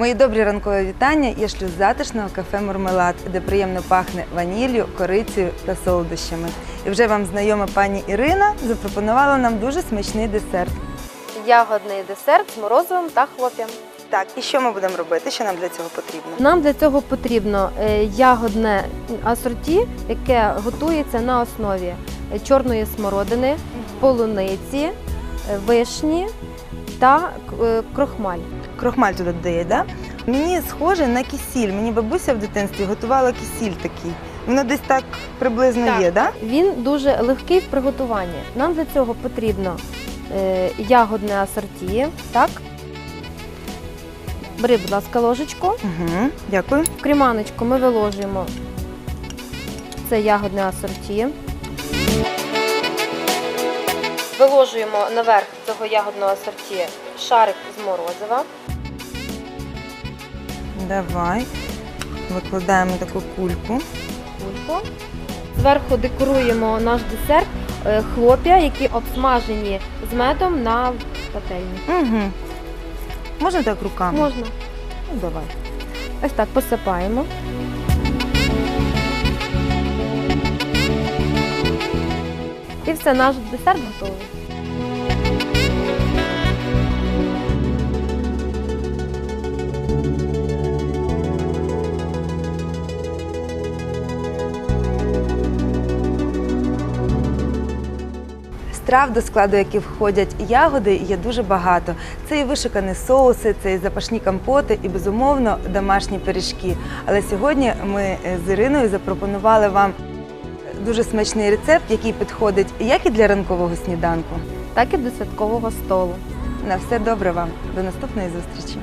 Мої добрі ранкові вітання. Я шлю з затишного кафе Мармелад, де приємно пахне ваніллю, корицею та солодощами. І вже вам знайома пані Ірина запропонувала нам дуже смачний десерт. Ягодний десерт з морозивом та хлоп'ям. Так, і що ми будемо робити? Що нам для цього потрібно? Нам для цього потрібно е, ягодне асорті, яке готується на основі е, чорної смородини, полуниці, е, вишні та крохмаль. Крохмаль туди додає, да? Мені схоже на кисіль. Мені бабуся в дитинстві готувала кисіль такий. Воно десь так приблизно Так. є, да? Він дуже легкий в приготуванні. Нам для цього потрібно е, ягодне асорті. Так? Бери, будь ласка, ложечку. Угу, дякую. В кріманочку ми виложуємо це ягодне асорті. Виложуємо наверх цього ягодного асорті шарик з морозива. Давай. Викладаємо таку кульку. кульку. Зверху декоруємо наш десерт е, хлоп'я, які обсмажені з медом на пательні. Угу. Можна так руками? Можна. Ну, давай. Ось так посипаємо. І все, наш десерт готовий. Страв, до складу яких входять ягоди, є дуже багато. Це і вишикані соуси, це і запашні компоти, і безумовно домашні пиріжки. Але сьогодні ми е, з Іриною запропонували вам дуже смачний рецепт, який підходить як і для ранкового сніданку. Так і до святкового столу. На все добре вам. До наступної зустрічі.